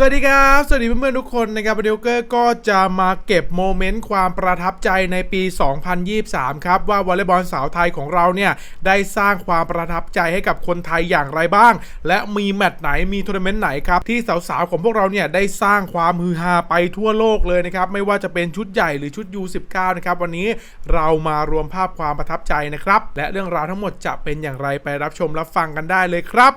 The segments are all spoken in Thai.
สวัสดีครับ สวัสดีเพื่อนๆทุกคนนะครับเดลเกอร์ก็จะมาเก็บโมเมนต์ความประทับใจในปี 2023 ครับ ว่าวอลเลย์บอลสาวไทยของเราเนี่ย ได้สร้างความประทับใจให้กับคนไทยอย่างไรบ้าง และมีแมตช์ไหนมีทัวร์นาเมนต์ไหนครับ ที่สาวๆ ของพวกเราเนี่ย ได้สร้างความฮือฮาไปทั่วโลกเลยนะครับ ไม่ว่าจะเป็นชุดใหญ่หรือชุด U19 นะครับวันนี้เรามารวมภาพความประทับใจนะครับและเรื่องราวทั้งหมดจะเป็นอย่างไรไปรับชมรับฟังกันได้เลยครับ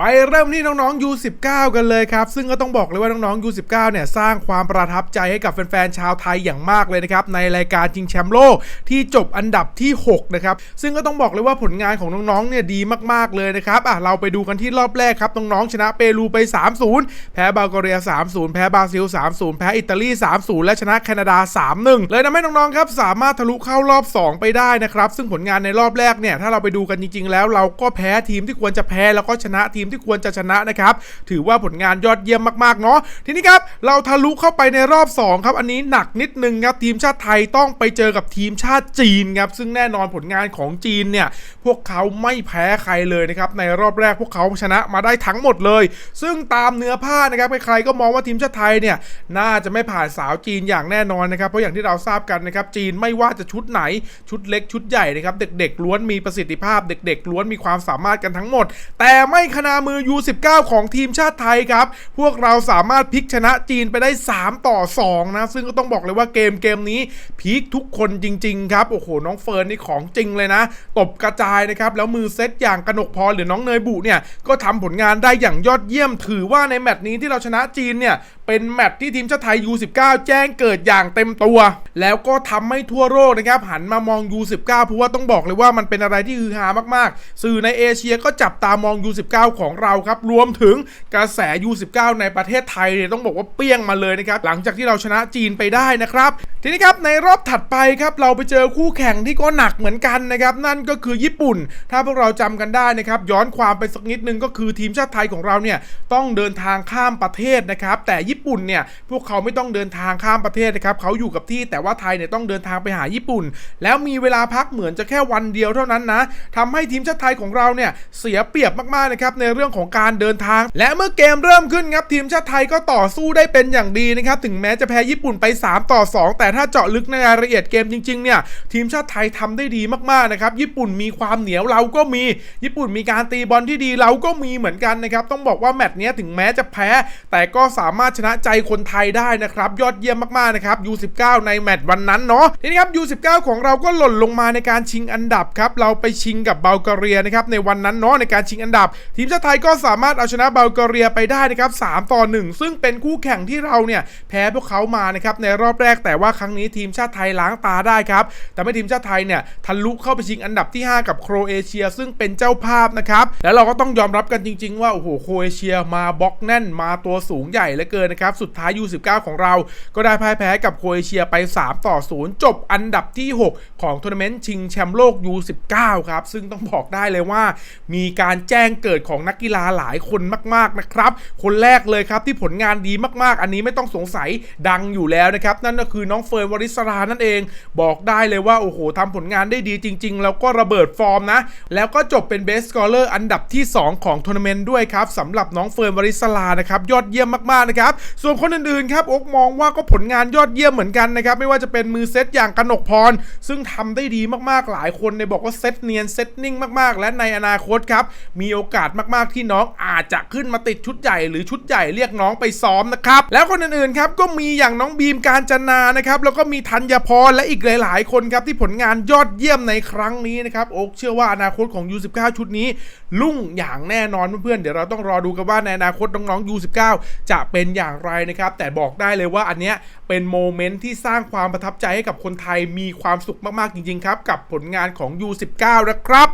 ไปเริ่มที่น้องๆ U19 กันเลยครับ ซึ่งก็ต้องบอกเลยว่าน้องๆ U19 เนี่ยสร้างความประทับใจให้กับแฟนๆ ชาวไทยอย่างมากเลยนะครับ ในรายการชิงแชมป์โลกที่จบอันดับที่ 6 นะครับ ซึ่งก็ต้องบอกเลยว่าผลงานของน้องๆ เนี่ยดีมากๆเลยนะครับอะเราไปดูกันที่รอบแรกครับ น้องๆ ชนะเปรูไป 3-0 แพ้บัลแกเรีย 3-0 แพ้บราซิล 3-0 แพ้อิตาลี 3-0 และชนะแคนาดา 3-1 เลยทำให้น้องๆ ครับสามารถทะลุเข้ารอบ 2 ไปได้นะครับซึ่งผลงานในรอบแรกเนี่ยถ้าเราไปดูกันจริง ๆ แล้ว เราก็แพ้ทีมที่ควรจะแพ้แล้วก็ชนะทีมที่ควรจะชนะนะครับ ถือว่าผลงานยอดเยี่ยมมากๆเนาะทีนี้ครับเราทะลุเข้าไปในรอบ 2 ครับ อันนี้หนักนิดนึงครับทีมชาติไทยต้องไปเจอกับทีมชาติจีนครับซึ่งแน่นอนผลงานของจีนเนี่ยพวกเขาไม่แพ้ใครเลยนะครับในรอบแรกพวกเขาชนะมาได้ทั้งหมดเลย ซึ่งตามเนื้อผ้านะครับใครๆก็มองว่าทีมชาติไทยเนี่ยน่าจะไม่ผ่านสาวจีนอย่างแน่นอนนะครับเพราะอย่างที่เราทราบกันนะครับจีนไม่ว่าจะชุดไหนชุดเล็กชุดใหญ่นะครับเด็กๆล้วนมีประสิทธิภาพเด็ก ๆ ล้วนมีความสามารถกันทั้งหมด แต่ไม่ขนามือ U19 ของทีมชาติไทยครับ พวกเราสามารถพลิกชนะจีนไปได้ 3 ต่อ 2 นะ ซึ่งก็ต้องบอกเลยว่าเกมเกมนี้พีคทุกคนจริง ๆ ครับ โอ้โห น้องเฟิร์นนี่ของจริงเลยนะ ตบกระจายนะครับ แล้วมือเซตอย่างกนกพรหรือน้องเนยบุเนี่ย ก็ทำผลงานได้อย่างยอดเยี่ยมถือว่าในแมตช์นี้ที่เราชนะจีนเนี่ยเป็นแมตช์ที่ทีมชาติไทย U19 แจ้งเกิดอย่างเต็มตัว แล้วก็ทำให้ทั่วโลกนะครับ หันมามอง U19 เพราะว่าต้องบอกเลยว่ามันเป็นอะไรที่ฮือฮามากๆ สื่อในเอเชียก็จับตามอง U19 ของเราครับ รวมถึงกระแส U19 ในประเทศไทยเนี่ยต้องบอกว่าเปี้ยงมาเลยนะครับ หลังจากที่เราชนะจีนไปได้นะครับ ทีนี้ครับในรอบถัดไปครับเราไปเจอคู่แข่งที่ก็หนักเหมือนกันนะครับนั่นก็คือญี่ปุ่น ถ้าพวกเราจำกันได้นะครับย้อนความไปสักนิดนึงก็คือทีมชาติไทยของเราเนี่ยต้องเดินทางข้ามประเทศนะครับแต่ญี่ี่ปุ่นเนี่ยพวกเขาไม่ต้องเดินทางข้ามประเทศนะครับเขาอยู่กับที่แต่ว่าไทยเนี่ยต้องเดินทางไปหาญี่ปุ่น แล้วมีเวลาพักเหมือนจะแค่วันเดียวเท่านั้นนะทำให้ทีมชาติไทยของเราเนี่ยเสียเปรียบมากๆนะครับในเรื่องของการเดินทาง และเมื่อเกมเริ่มขึ้นครับทีมชาติไทยก็ต่อสู้ได้เป็นอย่างดีนะครับถึงแม้จะแพ้ญี่ปุ่นไป 3 ต่อ 2 แต่ถ้าเจาะลึกในรายละเอียดเกมจริงๆเนี่ยทีมชาติไทยทำได้ดีมากๆนะครับญี่ปุ่นมีความเหนียวเราก็มี ญี่ปุ่นมีการตีบอลที่ดีเราก็มีเหมือนกันนะครับต้องบอกว่าแมตช์นี้ถึงแม้จะแพ้ แต่ก็สามารถชนะใจคนไทยได้นะครับ ยอดเยี่ยมมากๆนะครับ U19 ในแมตช์วันนั้นเนาะทีนี้ครับ U19 ของเราก็หล่นลงมาในการชิงอันดับครับเราไปชิงกับเบลกเรียนะครับในวันนั้นเนาะในการชิงอันดับ ทีมชาติไทยก็สามารถเอาชนะเบลกเรียไปได้นะครับ3ต่อ 1 ซึ่งเป็นคู่แข่งที่เราเนี่ยแพ้พวกเขามานะครับในรอบแรกแต่ว่าครั้งนี้ทีมชาติไทยล้างตาได้ครับแต่ไม่ทีมชาติไทยเนี่ยทะลุเข้าไปชิงอันดับที่ 5 กับโครเอเชีย ซึ่งเป็นเจ้าภาพนะครับแล้วเราก็ต้องยอมรับกันจริง ๆ ว่าโอ้โหโครเอเชียมาบล็อกแน่นมาตัวสูงใหญ่เหลือเกินนะครับ สุดท้าย U19 ของเราก็ได้พ่ายแพ้กับโครเอเชียไป 3 ต่อ 0 จบอันดับที่ 6 ของทัวร์นาเมนต์ชิงแชมป์โลก U19 ครับ ซึ่งต้องบอกได้เลยว่า มีการแจ้งเกิดของนักกีฬาหลายคนมากๆนะครับ คนแรกเลยครับที่ผลงานดีมากๆ อันนี้ไม่ต้องสงสัยดังอยู่แล้วนะครับ นั่นก็คือน้องเฟิร์นวริศรานั่นเองบอกได้เลยว่า โอ้โหทำผลงานได้ดีจริง ๆ แล้วก็ระเบิดฟอร์มนะ แล้วก็จบเป็นเบสสกอร์เลอร์อันดับที่ 2 ของทัวร์นาเมนต์ด้วยครับสำหรับน้องเฟิร์นวริศรานะครับยอดเยี่ยมมากๆนะครับส่วนคนอื่นๆครับโอ๊กมองว่าก็ผลงานยอดเยี่ยมเหมือนกันนะครับไม่ว่าจะเป็นมือเซตอย่างกนกพร ซึ่งทำได้ดีมากๆหลายคนในยบอกว่าเซตเนียนเซตนิ่งมากๆ และในอนาคตครับมีโอกาสมากๆที่น้องอาจจะขึ้นมาติดชุดใหญ่หรือชุดใหญ่เรียกน้องไปซ้อมนะครับแล้วคนอื่นๆครับก็มีอย่างน้องบีมการจนานะครับแล้วก็มีธัญพรและอีกหลาย ๆ คนครับที่ผลงานยอดเยี่ยมในครั้งนี้นะครับโอ๊กเชื่อว่าอนาคตของ U19 ชุดนี้ ลุ่งอย่างแน่นอนเพื่อนๆเดี๋ยวเราต้องรอดูกันว่าในอนาคตน้องๆ U19 จะเป็นอย่างไรนะครับ แต่บอกได้เลยว่าอันเนี้ยเป็นโมเมนต์ที่สร้างความประทับใจให้กับคนไทยมีความสุขมากๆจริงๆครับ กับผลงานของ U19 นะครับ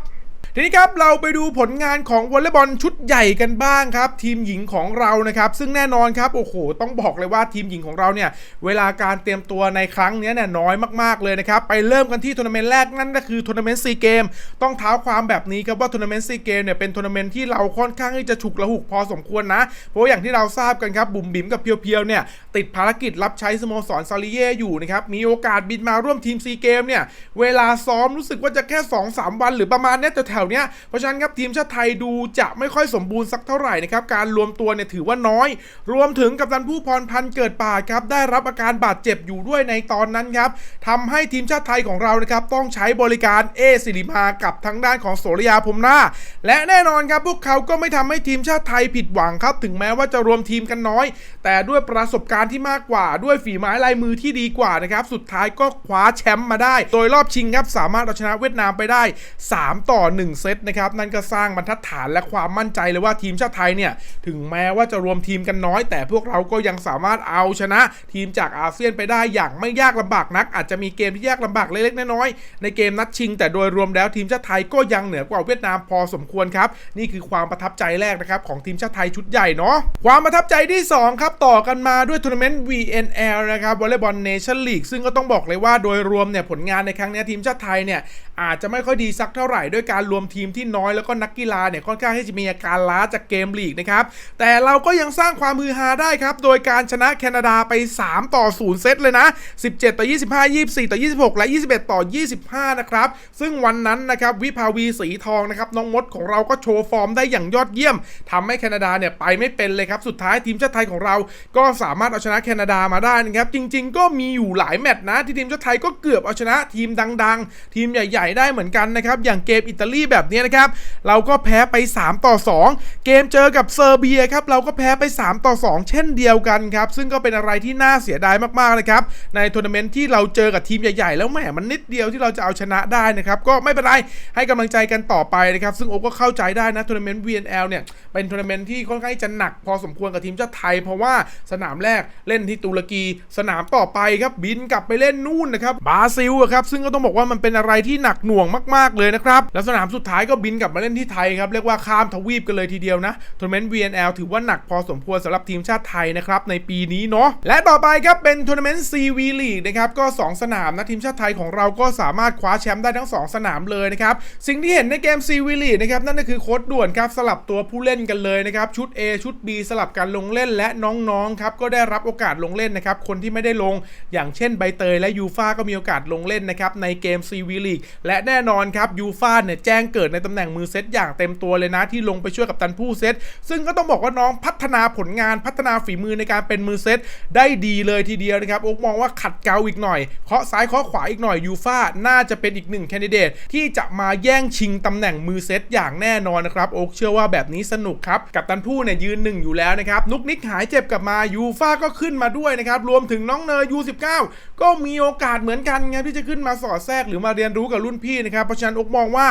ทีนี้ครับเราไปดูผลงานของวอลเลย์บอลชุดใหญ่กันบ้างครับ ทีมหญิงของเรานะครับ ซึ่งแน่นอนครับโอ้โหต้องบอกเลยว่าทีมหญิงของเราเนี่ยเวลาการเตรียมตัวในครั้งนี้เนี่ยน้อยมากๆเลยนะครับไปเริ่มกันที่ทัวร์นาเมนต์แรกนั่นก็คือทัวร์นาเมนต์ซีเกมต้องเท้าความแบบนี้ครับว่าทัวร์นาเมนต์ซีเกมเนี่ยเป็นทัวร์นาเมนต์ที่เราค่อนข้างที่จะฉุกละหุกพอสมควรนะ เพราะอย่างที่เราทราบกันครับบุ๋มบิ๋มกับเพียวๆเนี่ยติดภารกิจรับใช้สโมสรซาลิเย่อยู่นะครับมีโอกาสบินมาร่วมทีมซีเกมเนี่ยเวลาซ้อมรู้สึกว่าจะแค่ 2-3 วันหรือประมาณนี้ยแถววๆเนี้ยเพราะฉะนั้นครับทีมชาติไทยดูจะไม่ค่อยสมบูรณ์สักเท่าไหร่นะครับการรวมตัวเนี่ยถือว่าน้อย รวมถึงกัปตันผู้พรพันธ์เกิดป่าครับได้รับอาการบาดเจ็บอยู่ด้วยในตอนนั้นครับทำให้ทีมชาติไทยของเรานะครับต้องใช้บริการเอสิริมากับทางด้านของโสริยาพรมนาและแน่นอนครับพวกเขาก็ไม่ทำให้ทีมชาติไทยผิดหวังครับ ถึงแม้ว่าจะรวมทีมกันน้อย แต่ด้วยประสบการณ์ที่มากกว่าด้วยฝีไม้ลายมือที่ดีกว่านะครับสุดท้ายก็คว้าแชมป์มาได้ โดยรอบชิงครับสามารถเอาชนะเวียดนามไปได้ 3 ต่อ 1เซตนะครับนั่นก็สร้างบรรทัดฐานและความมั่นใจเลยว่าทีมชาติไทยเนี่ยถึงแม้ว่าจะรวมทีมกันน้อย แต่พวกเราก็ยังสามารถเอาชนะทีมจากอาเซียนไปได้อย่างไม่ยากลำบากนัก อาจจะมีเกมที่ยากลำบากเล็กๆน้อยๆในเกมนัดชิง แต่โดยรวมแล้วทีมชาติไทยก็ยังเหนือกว่าเวียดนามพอสมควรครับนี่คือความประทับใจแรกนะครับของทีมชาติไทยชุดใหญ่เนาะความประทับใจที่สองครับต่อกันมาด้วยทัวร์นาเมนต์ VNL นะครับวอลเลย์บอลเนชั่นลีกซึ่งก็ต้องบอกเลยว่าโดยรวมเนี่ยผลงานในครั้งนี้ทีมชาติไทยเนี่ยอาจจะไม่ค่อยดีสักเท่าไหร่ด้วยการรวมทีมที่น้อยแล้วก็นักกีฬาเนี่ยค่อนข้างที่จะมีอาการล้าจากเกมลีกนะครับ แต่เราก็ยังสร้างความฮือฮาได้ครับ โดยการชนะแคนาดาไป 3 ต่อ 0 เซตเลยนะ 17 ต่อ 25 24 ต่อ 26 และ 21 ต่อ 25 นะครับ ซึ่งวันนั้นนะครับวิภาวีสีทองนะครับน้องมดของเราก็โชว์ฟอร์มได้อย่างยอดเยี่ยมทำให้แคนาดาเนี่ยไปไม่เป็นเลยครับ สุดท้ายทีมชาติไทยของเราก็สามารถเอาชนะแคนาดามาได้นะครับ จริง ๆ ก็มีอยู่หลายแมตช์นะที่ทีมชาติไทยก็เกือบเอาชนะทีมดัง ๆ ทีมใหญ่ ๆ ได้เหมือนกันนะครับอย่างเกมอิตาลีแบบนี้นะครับ เราก็แพ้ไป 3 ต่อ 2 เกมเจอกับเซอร์เบียครับ เราก็แพ้ไป 3 ต่อ 2 เช่นเดียวกันครับ ซึ่งก็เป็นอะไรที่น่าเสียดายมากๆเลยครับ ในทัวร์นาเมนต์ที่เราเจอกับทีมใหญ่ๆ แล้วแหมมันนิดเดียวที่เราจะเอาชนะได้นะครับ ก็ไม่เป็นไร ให้กำลังใจกันต่อไปนะครับ ซึ่งโอก็เข้าใจได้นะทัวร์นาเมนต์ VNL เนี่ย เป็นทัวร์นาเมนต์ที่ค่อนข้างจะหนักพอสมควรกับทีมชาติไทย เพราะว่าสนามแรกเล่นที่ตุรกี สนามต่อไปครับบินกลับไปเล่นนู่นนะครับบราซิลครับซึ่งก็ต้องบอกว่ามันเป็นอะไรที่หนักหน่วงมาก ๆเลยนะครับแล้วสนามสุดท้ายก็บินกลับมาเล่นที่ไทยครับ เรียกว่าข้ามทวีปกันเลยทีเดียวนะทัวร์นาเมนต์ VNL ถือว่าหนักพอสมควรสำหรับทีมชาติไทยนะครับในปีนี้เนาะและต่อไปครับเป็นทัวร์นาเมนต์ CV League นะครับก็ 2 สนามนะทีมชาติไทยของเราก็สามารถคว้าแชมป์ได้ทั้ง 2 สนามเลยนะครับสิ่งที่เห็นในเกม CV League นะครับนั่นก็คือโค้ดด่วนครับสลับตัวผู้เล่นกันเลยนะครับชุด A ชุด B สลับกันลงเล่นและน้องๆครับก็ได้รับโอกาสลงเล่นนะครับคนที่ไม่ได้ลงอย่างเช่นใบเตยและยูฟาก็มีโอกาสลงเล่นนะครับในเกม CV League และแน่นอนครับยูฟาเนี่ยแจ้งเกิดในตำแหน่งมือเซตอย่างเต็มตัวเลยนะที่ลงไปช่วยกับตันผู้เซตซึ่งก็ต้องบอกว่าน้องพัฒนาผลงานพัฒนาฝีมือในการเป็นมือเซตได้ดีเลยทีเดียวนะครับโอ๊กมองว่าขัดเกลาอีกหน่อยเคาะซ้ายเคาะขวาอีกหน่อยยูฟาน่าจะเป็นอีกหนึ่งแคนดิเดตที่จะมาแย่งชิงตำแหน่งมือเซตอย่างแน่นอนนะครับโอ๊กเชื่อว่าแบบนี้สนุกครับกับตันผู้เนี่ยยืนหนึ่งอยู่แล้วนะครับนุกนิกหายเจ็บกลับมายูฟาก็ขึ้นมาด้วยนะครับรวมถึงน้องเนยยู19ก็มีโอกาสเหมือนกันไงที่จะขึ้นมาสอดแทรกหรือมาเรียนรู้กับรุ่นพี่นะครับเพราะฉะนั้นอกมองว่า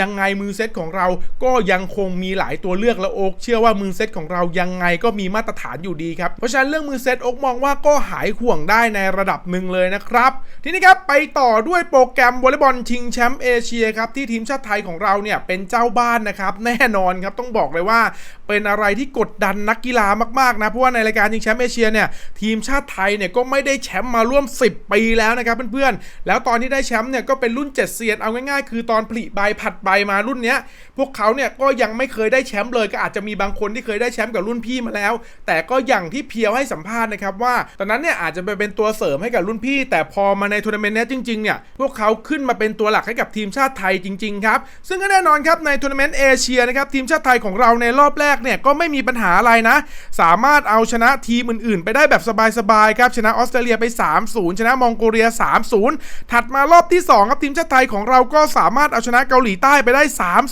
ยังไงมือเซตของเราก็ยังคงมีหลายตัวเลือกและโอ๊กเชื่อว่ามือเซตของเรายังไงก็มีมาตรฐานอยู่ดีครับเพราะฉะนั้นเรื่องมือเซตโอ๊กมองว่าก็หายห่วงได้ในระดับหนึ่งเลยนะครับ ทีนี้ครับไปต่อด้วยโปรแกรมวอลเลย์บอลชิงแชมป์เอเชียครับที่ทีมชาติไทยของเราเนี่ยเป็นเจ้าบ้านนะครับแน่นอนครับต้องบอกเลยว่าเป็นอะไรที่กดดันนักกีฬามากๆนะเพราะว่าในรายการชิงแชมป์เอเชียเนี่ยทีมชาติไทยเนี่ยก็ไม่ได้แชมป์มาร่วม 10 ปีแล้วนะครับเพื่อนๆแล้วตอนที่ได้แชมป์เนี่ยก็เป็นรุ่น7เซียนเอาง่ายๆ คือตอนผลิใบผัดใบมารุ่นเนี้ยพวกเขาเนี่ยก็ยังไม่เคยได้แชมป์เลยก็อาจจะมีบางคนที่เคยได้แชมป์กับรุ่นพี่มาแล้ว แต่ก็อย่างที่เพียวให้สัมภาษณ์นะครับว่า ตอนนั้นเนี่ยอาจจะไปเป็นตัวเสริมให้กับรุ่นพี่ แต่พอมาในทัวร์นาเมนต์นี้จริงๆเนี่ยพวกเขาขึ้นมาเป็นตัวหลักให้กับทีมชาติไทยจริงๆครับซึ่งก็แน่นอนครับในทัวร์นาเมนต์เอเชียนะครับทีมชาติไทยของเราในรอบแรกเนี่ยก็ไม่มีปัญหาอะไรนะ สามารถเอาชนะทีมอื่นๆ ไปได้แบบสบายๆครับชนะออสเตรเลียไป 3-0 ชนะมองโกเลีย 3-0 ถัดมารอบที่2ครับทีมชาติไทยของเราก็สามารถเอาชนะเกาหลีใต้ไปได้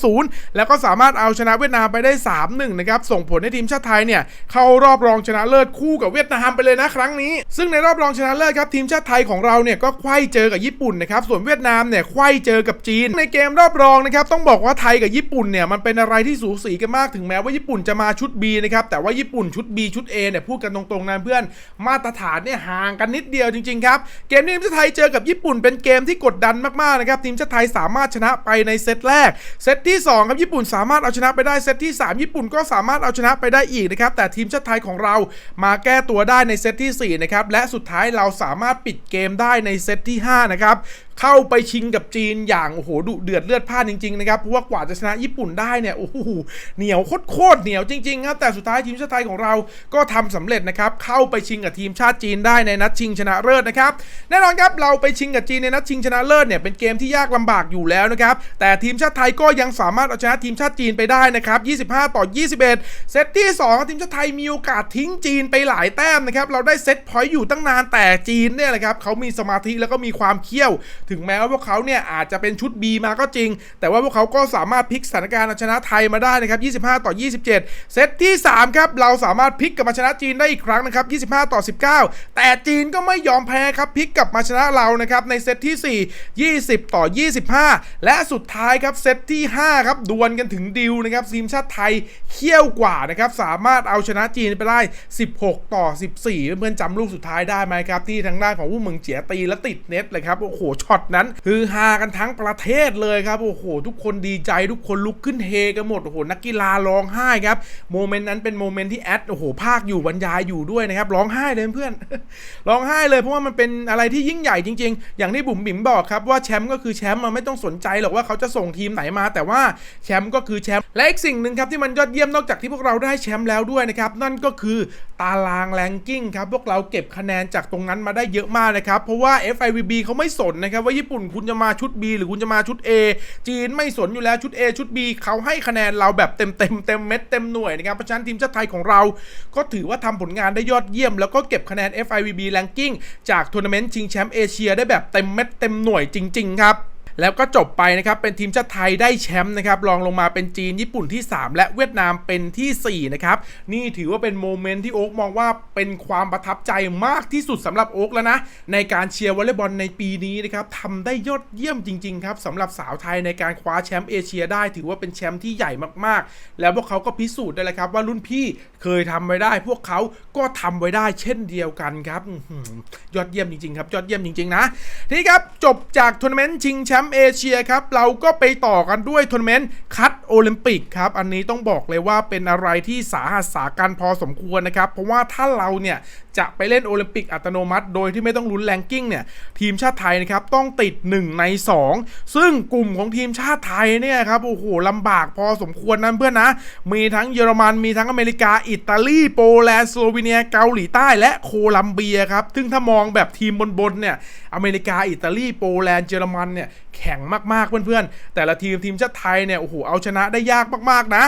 3-0 แล้วก็สามารถเอาชนะเวียดนามไปได้ 3-1 นะครับ ส่งผลให้ทีมชาติไทยเนี่ยเข้ารอบรองชนะเลิศคู่กับเวียดนามไปเลยนะครั้งนี้ ซึ่งในรอบรองชนะเลิศครับทีมชาติไทยของเราเนี่ยก็ไขว้เจอกับญี่ปุ่นนะครับ ส่วนเวียดนามเนี่ยไขว้เจอกับจีน ในเกมรอบรองนะครับต้องบอกว่าไทยกับญี่ปุ่นเนี่ยมันเป็นอะไรที่สูสีกันมากถึงแม้ว่าญี่ปุ่นจะมาชุด B นะครับแต่ว่าญี่ปุ่นชุด B ชุด A เนี่ยพูดกันตรงๆนะเพื่อนมาตรฐานเนี่ยห่างกันนิดเดียวจริงๆครับเกมนี้ทีมชาติไทยเจอกับญี่ปุ่นเป็นเกมที่กดดันมากๆนะครับทีมชาติไทยสามารถชนะไปในเซตแรก เซตที่ 2 ครับญี่ปุ่นสามารถเอาชนะไปได้เซตที่ 3 ญี่ปุ่นก็สามารถเอาชนะไปได้อีกนะครับแต่ทีมชาติไทยของเรามาแก้ตัวได้ในเซตที่4นะครับและสุดท้ายเราสามารถปิดเกมได้ในเซตที่5นะครับ เข้าไปชิงกับจีนอย่างโอ้โหดุเดือดเลือดพล่านจริงๆนะครับเพราะว่ากว่าจะชนะญี่ปุ่นได้เนี่ยโอ้โหเหนียวโคตรเหนียวจริงๆครับแต่สุดท้ายทีมชาติไทยของเราก็ทำสำเร็จนะครับเข้าไปชิงกับทีมชาติจีนได้ในนัดชิงชนะเลิศนะครับแน่นอนครับเราไปชิงกับจีนในนัดชิงชนะเลิศเนี่ยเป็นเกมที่ยากลำบากอยู่แล้วนะครับแต่ทีมชาติไทยก็ยังสามารถเอาชนะทีมชาติจีนไปได้นะครับ 25 ต่อ 21 เซตที่ 2 ทีมชาติไทยมีโอกาสทิ้งจีนไปหลายแต้มนะครับเราได้เซตพอยต์อยู่ตั้งนานแต่จีนเนี่ยแหละครับเขามีสมาธิแล้วก็มีความเขี้ยวถึงแม้ว่าพวกเขาเนี่ยอาจจะเป็นชุด B มาก็จริง แต่ว่าพวกเขาก็สามารถพลิกสถานการณ์เอาชนะไทยมาได้นะครับ 25 ต่อ 27 เซตที่ 3 ครับ เราสามารถพลิกกลับมาชนะจีนได้อีกครั้งนะครับ 25 ต่อ 19 แต่จีนก็ไม่ยอมแพ้ครับพลิกกลับมาชนะเรานะครับในเซตที่ 4 20 ต่อ 25 และสุดท้ายครับเซตที่ 5 ครับดวลกันถึงดิวนะครับทีมชาติไทยเขี้ยวกว่านะครับสามารถเอาชนะจีนไปได้ 16 ต่อ 14 เพื่อนๆจำลูกสุดท้ายได้ไหมครับที่ทางด้านของวู้เมืองเจียตีและติดเน็ตเลยครับโอ้โหช็อตนั้นคือฮากันทั้งประเทศเลยครับโอ้โหทุกคนดีใจทุกคนลุกขึ้นเฮกันหมดโอ้โหนักกีฬาร้องไห้ครับโมเมนต์นั้นเป็นโมเมนต์ที่แอดโอ้โหภาคอยู่บรรยายอยู่ด้วยนะครับร้องไห้เลยเพื่อนร้องไห้เลยเพราะว่ามันเป็นอะไรที่ยิ่งใหญ่จริง ๆ อย่างที่บุ๋มบิ๋มบอกครับว่าแชมป์ก็คือแชมป์มันไม่ต้องสนใจหรอกว่าเขาจะส่งทีมไหนมา แต่ว่าแชมป์ก็คือแชมป์และอีกสิ่งหนึ่งครับที่มันยอดเยี่ยมนอกจากที่พวกเราได้แชมป์แล้วด้วยนะครับนั่นก็คือตารางแรงกิ้งครับพวกเราเก็บคะแนนจากตรงนั้นมาได้เยอะมากนะครับเพราะว่า FIVB เขาไม่สนนะครับว่าญี่ปุ่นคุณจะมาชุด B หรือคุณจะมาชุด A จีนไม่สนอยู่แล้วชุด A ชุด B เขาให้คะแนนเราแบบเต็มเต็มเต็มเม็ดเต็มหน่วยนะครับเพราะฉะนั้นทีมชาติไทยของเรา ก็ถือว่าทำผลงานได้ยอดเยี่ยม แล้วก็เก็บคะแนน FIVB Ranking จากทัวร์นาเมนต์ชิงแชมป์เอเชียได้แบบเต็มเม็ดเต็มหน่วยจริง ๆ ครับ แล้วก็จบไปนะครับ เป็นทีมชาติไทยได้แชมป์นะครับรองลงมาเป็นจีนญี่ปุ่นที่ 3 และเวียดนามเป็นทีสี่4 นะครับ นี่ถือว่าเป็นโมเมนต์ที่โอ๊กมองว่าเป็นความประทับใจมากที่สุดสำหรับโอ๊กแล้วนะ ในการเชียร์วอลเลย์บอลในปีนี้นะครับทำได้ยอดเยี่ยมจริง ๆ ครับสำหรับสาวไทยในการคว้าแชมป์เอเชียได้ ถือว่าเป็นแชมป์ที่ใหญ่มากๆ แล้วพวกเขาก็พิสูจน์ได้เลยครับ ว่ารุ่นพี่เคยทำไว้ได้ พวกเขาก็ทำไว้ได้เช่นเดียวกันครับยอดเยี่ยมจริงๆครับยอดเยี่ยมจริงๆนะทีนี้ครับจบจากทัวร์นาเมนต์ชิงแชมป์มป์เอเชียครับ เราก็ไปต่อกันด้วยทัวร์นาเมนต์คัดโอลิมปิกครับ อันนี้ต้องบอกเลยว่าเป็นอะไรที่สาหัสสากันพอสมควรนะครับ เพราะว่าถ้าเราเนี่ยจะไปเล่นโอลิมปิกอัตโนมัติ โดยที่ไม่ต้องลุ้นแรงกิ้งเนี่ย ทีมชาติไทยนะครับต้องติด 1 ใน 2 ซึ่งกลุ่มของทีมชาติไทยเนี่ยครับโอ้โหลำบากพอสมควรนะเพื่อนนะ มีทั้งเยอรมันมีทั้งอเมริกาอิตาลีโปแลนด์สโลวีเนียเกาหลีใต้และโคลัมเบียครับซึ่งถ้ามองแบบทีมบนๆเนี่ยอเมริกาอิตาลีโปแลนด์เยอรมันเนี่ยแข็งมากๆเพื่อนๆ แต่ละทีมทีมชาติไทยเนี่ยโอ้โหเอาชนะได้ยากมากๆนะ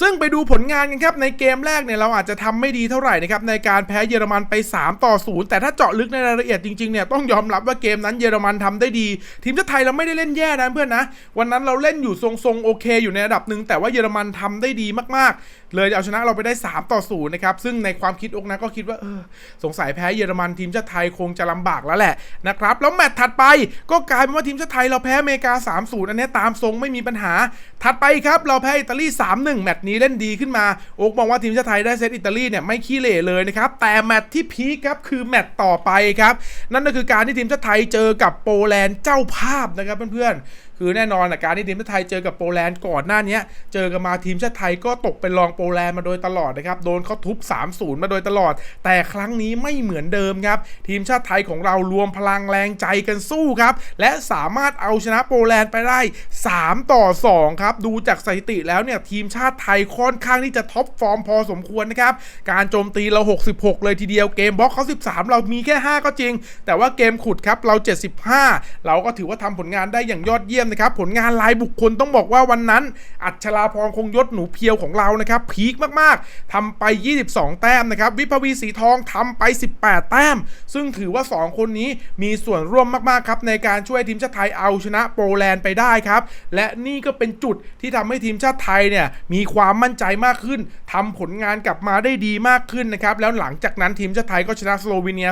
ซึ่งไปดูผลงานกันครับในเกมแรกเนี่ยเราอาจจะทำไม่ดีเท่าไหร่นะครับในการแพ้เยอรมันไป 3 ต่อ 0 แต่ถ้าเจาะลึกในรายละเอียดจริงๆเนี่ยต้องยอมรับว่าเกมนั้นเยอรมันทำได้ดี ทีมชาติไทยเราไม่ได้เล่นแย่นะเพื่อนนะ วันนั้นเราเล่นอยู่ทรงๆโอเคอยู่ในระดับหนึ่งแต่ว่าเยอรมันทำได้ดีมากๆ เลยเอาชนะเราไปได้ 3 ต่อ 0 นะครับ ซึ่งในความคิดอกนะก็คิดว่าออสงสัยแพ้เยอรมันทีมชาติไทยคงจะลำบากแล้วแหละนะครับแล้วแมตช์ถัดไปก็กลายเป็นว่าทีมชาติไทยเราแพ้อเมริกา3-0อันนี้ตามทรงไม่มีปัญหา ถัดไปครับเราแพ้อิตาลี3-1แมตช์นี้เล่นดีขึ้นมาโอ๊กมองว่าทีมชาติไทยได้เซตอิตาลีเนี่ยไม่ขี้เหร่เลยนะครับแต่แมตช์ที่พีคครับคือแมตช์ต่อไปครับนั่นก็คือการที่ทีมชาติไทยเจอกับโปแลนด์เจ้าภาพนะครับเพื่อนๆ คือแน่นอนนะการที่ทีมชาติไทยเจอกับโปแลนด์ก่อนหน้านี้เจอกันมาทีมชาติไทยก็ตกเป็นรองโปแลนด์มาโดยตลอดนะครับโดนเขาทุบ 3-0 มาโดยตลอด แต่ครั้งนี้ไม่เหมือนเดิมครับ ทีมชาติไทยของเรารวมพลังแรงใจกันสู้ครับ และสามารถเอาชนะโปแลนด์ไปได้ 3 ต่อ 2 ครับ ดูจากสถิติแล้วเนี่ยทีมชาติไทยค่อนข้างที่จะท็อปฟอร์มพอสมควรนะครับ การโจมตีเรา 66 เลยทีเดียวเกมบล็อกเขา 13 เรามีแค่ 5 ก็จริง แต่ว่าเกมขุดครับเรา 75 เราก็ถือว่าทำผลงานได้อย่างยอดเยี่ยมนะครับผลงานรายบุคคลต้องบอกว่าวันนั้น อัชราพรคงยศหนูเพียวของเรานะครับพีคมากๆทำไป 22 แต้มนะครับวิภวีสีทองทำไป 18 แต้ม ซึ่งถือว่า 2 คนนี้มีส่วนร่วมมากๆครับในการช่วยทีมชาติไทยเอาชนะโปแลนด์ไปได้ครับ และนี่ก็เป็นจุดที่ทำให้ทีมชาติไทยเนี่ยมีความมั่นใจมากขึ้นทำผลงานกลับมาได้ดีมากขึ้นนะครับแล้วหลังจากนั้นทีมชาติไทยก็ชนะสโลวีเนีย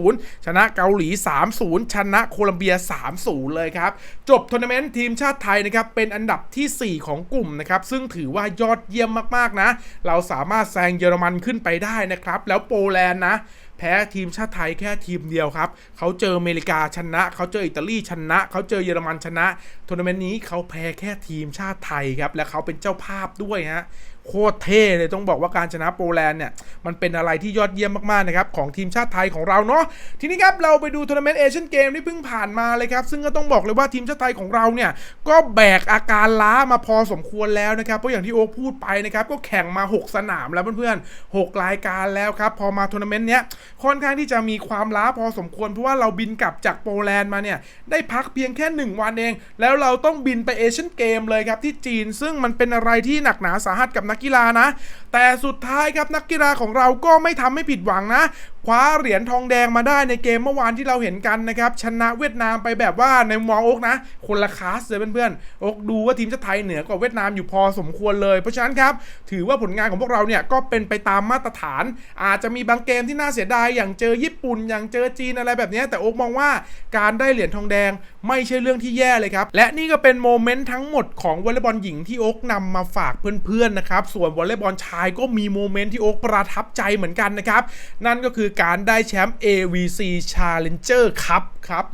3-0 ชนะเกาหลี 3-0 ชนะโคลัมเบีย 3-0 เลยครับ จบทัวร์นาเมนต์ทีมชาติไทยนะครับเป็นอันดับทีสี่ 4 ของกลุ่มนะครับซึ่งถือว่ายอดเยี่ยมมากๆนะ เราสามารถแซงเยอรมันขึ้นไปได้นะครับ แล้วโปแลนด์นะแพ้ทีมชาติไทยแค่ทีมเดียวครับ เขาเจออเมริกาชนะ เขาเจออิตาลีชนะ เขาเจอเยอรมันชนะทัวร์นาเมนต์นี้เขาแพ้แค่ทีมชาติไทยครับและเขาเป็นเจ้าภาพด้วยฮะ โคตรเท่เลยต้องบอกว่าการชนะโปแลนด์เนี่ยมันเป็นอะไรที่ยอดเยี่ยมมากๆนะครับของทีมชาติไทยของเราเนาะทีนี้ครับเราไปดูทัวร์นาเมนต์เอเชียนเกมที่เพิ่งผ่านมาเลยครับซึ่งก็ต้องบอกเลยว่าทีมชาติไทยของเราเนี่ยก็แบกอาการล้ามาพอสมควรแล้วนะครับเพราะอย่างที่โอ๊คพูดไปนะครับก็แข่งมา 6 สนามแล้วเพื่อนๆ6รายการแล้วครับพอมาทัวร์นาเมนต์เนี้ยค่อนข้างที่จะมีความล้าพอสมควร เพราะว่าเราบินกลับจากโปแลนด์มาเนี่ยได้พักเพียงแค่ 1 วันเอง แล้วเราต้องบินไปเอเชียนเกมเลยครับที่จีน ซึ่งมันเป็นอะไรที่หนักหนาสาหัสกับนักกีฬานะ แต่สุดท้ายครับนักกีฬาของเราก็ไม่ทำให้ผิดหวังนะ คว้าเหรียญทองแดงมาได้ในเกมเมื่อวานที่เราเห็นกันนะครับ ชนะเวียดนามไปแบบว่าในมุมมองโอ๊กนะ คนละคลาสเลยเพื่อนๆโอ๊กดูว่าทีมชาติไทยเหนือกว่าเวียดนามอยู่พอสมควรเลย เพราะฉะนั้นครับถือว่าผลงานของพวกเราเนี่ยก็เป็นไปตามมาตรฐาน อาจจะมีบางเกมที่น่าเสียดายอย่างเจอญี่ปุ่นอย่างเจอจีนอะไรแบบนี้แต่โอ๊กมองว่าการได้เหรียญทองแดงไม่ใช่เรื่องที่แย่เลยครับและนี่ก็เป็นโมเมนต์ทั้งหมดของวอลเลย์บอลหญิงที่โอ๊กนำมาฝากเพื่อนๆนะครับส่วนวอลเลย์บอลชายก็มีโมเมนต์ที่โอ๊กประทับใจเหมือนกันนะครับนั่นก็คือการได้แชมป์ AVC Challenger ครับครับ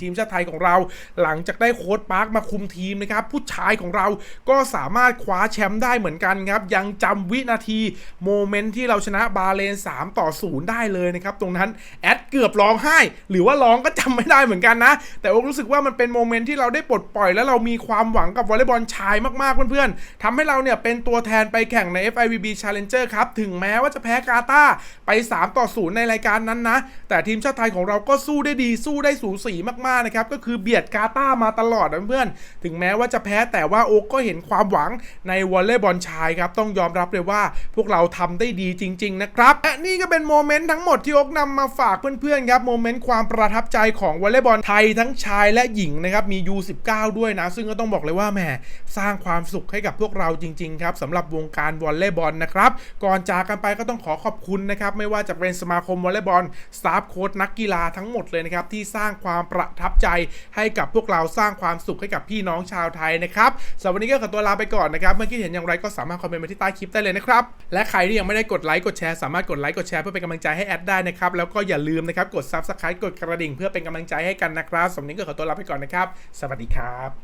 ทีมชาติไทยของเราหลังจากได้โค้ดปาร์คมาคุมทีมนะครับ ผู้ชายของเราก็สามารถคว้าแชมป์ได้เหมือนกันครับ ยังจำวินาทีโมเมนต์ที่เราชนะบาเลน 3 ต่อ 0 ได้เลยนะครับ ตรงนั้นแอดเกือบร้องไห้ หรือว่าร้องก็จำไม่ได้เหมือนกันนะ แต่โอ๊ครู้สึกว่ามันเป็นโมเมนต์ที่เราได้ปลดปล่อย แล้วเรามีความหวังกับวอลเลย์บอลชายมากๆเพื่อนๆทำให้เราเนี่ยเป็นตัวแทนไปแข่งใน FIVB Challenger ครับถึงแม้ว่าจะแพ้กาตาไป 3 ต่อ 0 ในรายการนั้นนะ แต่ทีมชาติไทยของเราก็สู้ได้ดีสู้ได้สูสีมากๆนะครับก็คือเบียดกาตามาตลอดนะเพื่อนๆถึงแม้ว่าจะแพ้แต่ว่าโอ๊กก็เห็นความหวังในวอลเลย์บอลชายครับต้องยอมรับเลยว่าพวกเราทำได้ดีจริง ๆ นะครับและนี่ก็เป็นโมเมนต์ทั้งหมดที่โอ๊กนำมาฝากเพื่อนๆครับโมเมนต์ความประทับใจของวอลเลย์บอลไทยทั้งชายและหญิงนะครับมี U19 ด้วยนะ ซึ่งก็ต้องบอกเลยว่าแหมสร้างความสุขให้กับพวกเราจริง ๆ ครับสำหรับวงการวอลเลย์บอลนะครับก่อนจากกันไปก็ต้องขอขอบคุณนะครับไม่ว่าจะเป็นสมาคมวอลเลย์บอลสตาฟโค้ชนักกีฬาทั้งหมดเลยนะครับ ที่สร้างความประทับใจให้กับพวกเราสร้างความสุขให้กับพี่น้องชาวไทยนะครับสำหรับวันนี้ก็ขอตัวลาไปก่อนนะครับ เมื่อกี้เห็นอย่างไรก็สามารถคอมเมนต์มาที่ใต้คลิปได้เลยนะครับ และใครที่ยังไม่ได้กดไลค์กดแชร์สามารถกดไลค์กดแชร์เพื่อเป็นกำลังใจให้แอดได้นะครับแล้วก็อย่าลืมนะครับกด Subscribe กดกระดิ่ง เพื่อเป็นกำลังใจให้กันนะครับสำหรับวันนี้ก็ขอตัวลาไปก่อนนะครับ สวัสดีครับ